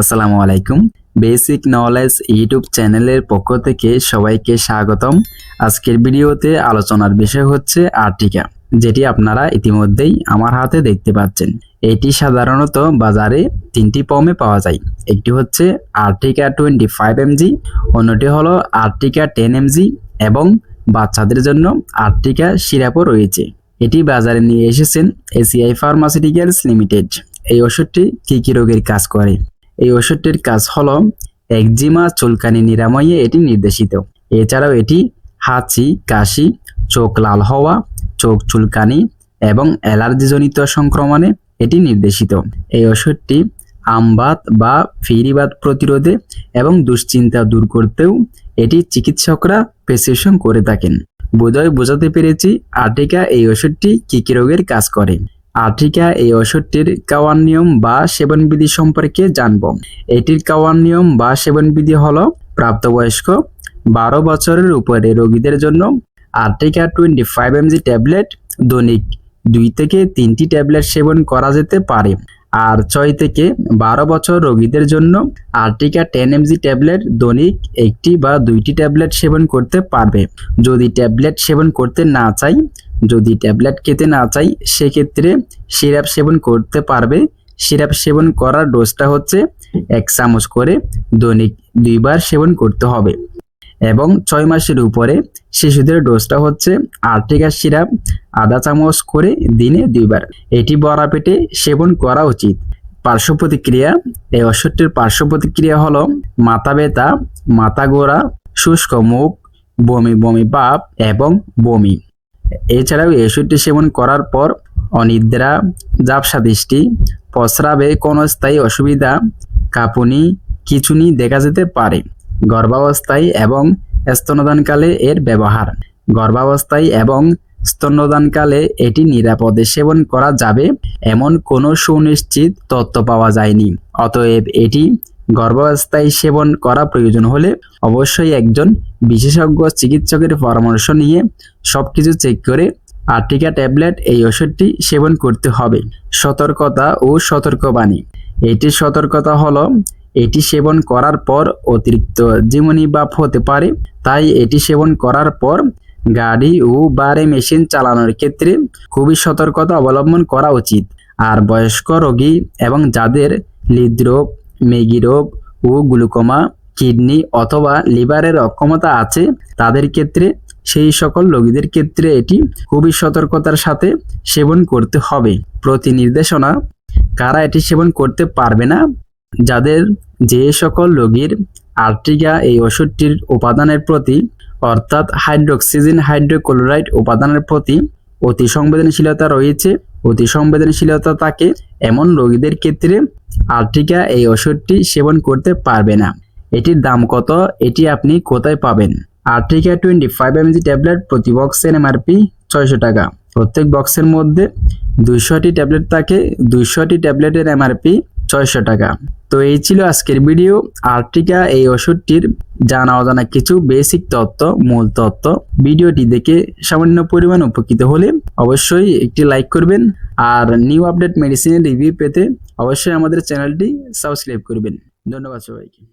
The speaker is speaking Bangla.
আসসালামু আলাইকুম। বেসিক নলেজ ইউটিউব চ্যানেলের পক্ষ থেকে সবাইকে স্বাগতম। আজকের ভিডিওতে আলোচনার বিষয় হচ্ছে আর্টিকা, যেটি আপনারা ইতিমধ্যেই আমার হাতে দেখতে পাচ্ছেন। এটি সাধারণত বাজারে তিনটি ফর্মে পাওয়া যায়। একটি হচ্ছে আর্টিকা টোয়েন্টি ফাইভ এমজি, অন্যটি হলো আর্টিকা টেন এমজি এবং বাচ্চাদের জন্য আর্টিকা সিরাপও রয়েছে। এটি বাজারে নিয়ে এসেছেন এসিআই ফার্মাসিউটিক্যালস লিমিটেড। এই ওষুধটি কী কী রোগের কাজ করে? এই ওষুধটির কাজ হলো একজিমা চুলকানি নিরাময়ে এটি নির্দেশিত। এছাড়াও এটি হাঁচি, কাশি, চোখ লাল হওয়া, চোখ চুলকানি এবং অ্যালার্জিজনিত সংক্রমণে এটি নির্দেশিত। এই ওষুধটি আমবাত বা ফিরিবাত প্রতিরোধে এবং দুশ্চিন্তা দূর করতেও এটি চিকিৎসকরা প্রেসক্রিপশন করে থাকেন। বোধহয় বোঝাতে পেরেছি আর্টিকা এই ওষুধটি কী কী রোগের কাজ করে। আর্টিকা এই ওষুধটির খাওয়ার নিয়ম বা সেবনবিধি সম্পর্কে জানব। এটির খাওয়ার নিয়ম বা সেবনবিধি হল প্রাপ্তবয়স্ক বারো বছরের উপরে রোগীদের জন্য Artica twenty five MG tablet, দৈনিক দুই থেকে তিনটি ট্যাবলেট সেবন করা যেতে পারে। আর ছয় থেকে বারো বছর রোগীদের জন্য আর্টিকা টেন এমজি ট্যাবলেট, দৈনিক একটি বা দুইটি ট্যাবলেট সেবন করতে পারবে। যদি ট্যাবলেট সেবন করতে না চাই যদি ট্যাবলেট খেতে না চাই, সেক্ষেত্রে সিরাপ সেবন করতে পারবে। সিরাপ সেবন করার ডোজটা হচ্ছে এক চামচ করে দৈনিক দুইবার সেবন করতে হবে। এবং ছয় মাসের উপরে শিশুদের ডোজটা হচ্ছে আর্টিকা সিরাপ, আধা চামচ করে দিনে দুইবার। এটি বড়া পেটে সেবন করা উচিত। পার্শ্ব প্রতিক্রিয়া, এই ওষুধটির পার্শ্ব প্রতিক্রিয়া হলো মাথা ব্যথা, মাথা গোড়া শুষ্ক মুখ, বমি বমি ভাব এবং বমি। এছাড়াও এই ওষুধটি সেবন করার পর অনিদ্রা জাপসা দৃষ্টি প্রস্রাবে কোনো স্থায়ী অসুবিধা, কাঁপুনি খিঁচুনি দেখা যেতে পারে। গর্ভাবস্থায় এবং স্তনদানকালে এর ব্যবহার। গর্ভাবস্থায় এবং স্তন্যদানকালে এটি নিরাপদে সেবন করা যাবে, এমন কোনো সুনিশ্চিত তথ্য পাওয়া যায়নি। অতএব এটি গর্ভাবস্থায় সেবন করা প্রয়োজন হলে অবশ্যই একজন বিশেষজ্ঞ চিকিৎসকের পরামর্শ নিয়ে সবকিছু চেক করে আর্টিকা ট্যাবলেট এই ওষুধটি সেবন করতে হবে। সতর্কতা ও সতর্কবাণী। এটির সতর্কতা হলো, এটি সেবন করার পর অতিরিক্ত জীবনী বাপ হতে পারে, তাই এটি সেবন করার পর গাড়ি ও বারে মেশিন চালানোর ক্ষেত্রে খুবই সতর্কতা অবলম্বন করা উচিত। আর বয়স্ক রোগী এবং যাদের হৃদরোগ মেগি রোগ ও গ্লুকোমা, কিডনি অথবা লিভারের অক্ষমতা আছে তাদের ক্ষেত্রে, সেই সকল রোগীদের ক্ষেত্রে এটি খুবই সতর্কতার সাথে সেবন করতে হবে। প্রতি নির্দেশনা কারা এটি সেবন করতে পারবে না? যাদের যে সকল রোগীর আর্টিকা এই ওষুধটির উপাদানের প্রতি, অর্থাৎ হাইড্রোক্সিজিন হাইড্রোক্লোরাইড উপাদানের প্রতি অতি সংবেদনশীলতা রয়েছে, অতি সংবেদনশীলতা থাকে এমন রোগীদের ক্ষেত্রে আর্টিকা এই ওষুধটি সেবন করতে পারবে না। এটির দাম কত? এটি আপনি কোথায় পাবেন? Artica twenty five MG tablet প্রতি বক্সের এমআরপি ছয়শো টাকা। প্রত্যেক বক্সের মধ্যে দুইশোটি ট্যাবলেট থাকে, দুইশোটি ট্যাবলেটের এমআরপি ছয়শো টাকা। তো এই ছিল আজকের ভিডিও। আর্টিকা এই ওষুধটির জানা অজানা কিছু বেসিক তত্ত্ব, মূল তত্ত্ব। ভিডিওটি দেখে সামান্য পরিমাণ উপকৃত হলে অবশ্যই একটি লাইক করবেন। আর নিউ আপডেট মেডিসিনের রিভিউ পেতে অবশ্যই আমাদের চ্যানেলটি সাবস্ক্রাইব করবেন। ধন্যবাদ সবাইকে।